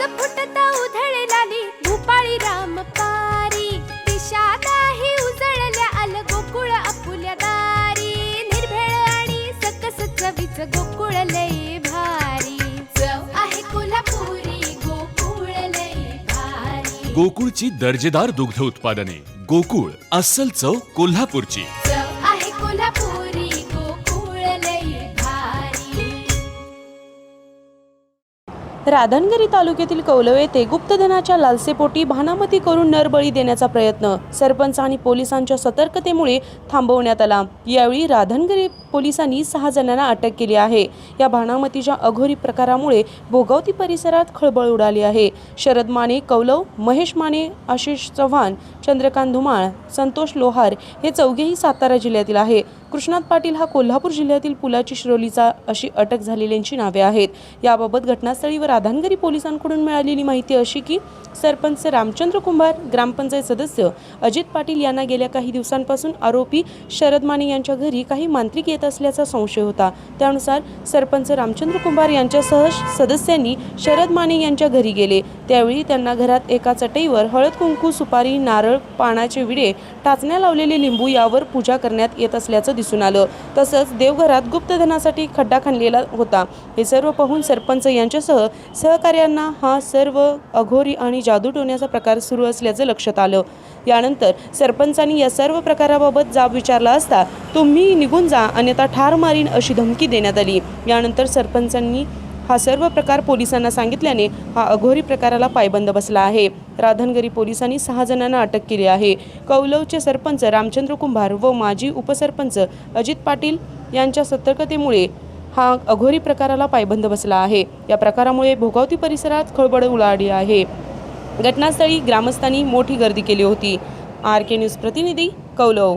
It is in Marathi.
रस फुटता उधळलाली भूपाळी रामपारी दिशा नाही उजळल्या आल गोकुळ आपुल्या दारी. निर्भेळ आणि सकस चवीच गोकुळ लय भारी. चव आहे कोल्हापुरी गोकुळ लय भारी. गोकुळची दर्जेदार दुग्ध उत्पादने. गोकुळ अस्सल चव कोल्हापूरची. राधानगरी तालुक्यातील कौलव येथे गुप्तधनाच्या लालसेपोटी भानामती करून नरबळी देण्याचा प्रयत्न. सरपंच आणि पोलिसांच्या सतर्कतेमुळे थांबवण्यात आला. यावेळी राधनगिरी पोलिसांनी सहा जणांना अटक केली आहे. या भानामतीच्या अघोरी प्रकारामुळे भोगावती परिसरात खळबळ उडाली आहे. शरद माने कौलव महेश माने आशिष चव्हाण चंद्रकांत धुमाळ संतोष लोहार हे चौघेही सातारा जिल्ह्यातील आहे. कृष्णात पाटील हा कोल्हापूर जिल्ह्यातील पुलाची शिरोलीचा अशी अटक झालेल्यांची नावे आहेत. याबाबत घटनास्थळी व राधानगरी पोलिसांकडून मिळालेली माहिती अशी की सरपंच रामचंद्र कुंभार ग्रामपंचायत सदस्य अजित पाटील यांना गेल्या काही दिवसांपासून आरोपी शरद माने यांच्या घरी काही मांत्रिक येत असल्याचा संशय होता. त्यानुसार सरपंच रामचंद्र कुंभार यांच्यासह सदस्यांनी शरद माने यांच्या घरी गेले. त्यावेळी त्यांना घरात एका चटईवर हळद कुंकू सुपारी नारळ पानाचे विडे टाचण्या लावलेले लिंबू यावर पूजा करण्यात येत असल्याचं दिसून आलं. तसंच देवघरात गुप्तधनासाठी खड्डा खणलेला होता. हे सर्व पाहून सरपंच यांच्यासह सहकार्यांना हा सर्व अघोरी आणि जादू टोण्याचा प्रकार सुरू असल्याचं लक्षात आलं. यानंतर सरपंचांनी या सर्व प्रकाराबाबत जाब विचारला असता तुम्ही निघून जा अन्यथा ठार मारीन अशी धमकी देण्यात आली. यानंतर सरपंचांनी हा सर्व प्रकार पोलिसांना सांगितल्याने हा अघोरी प्रकाराला पायबंद बसला आहे. राधनगरी पोलिसांनी सहा जणांना अटक केली आहे. कौलवचे सरपंच रामचंद्र कुंभार व माजी उपसरपंच अजित पाटील यांच्या सतर्कतेमुळे हा अघोरी प्रकाराला पायबंद बसला आहे. या प्रकारामुळे भोगावती परिसरात खळबळ उलाडली आहे. घटनास्थळी ग्रामस्थांनी मोठी गर्दी केली होती. आर के न्यूज प्रतिनिधी कौलव.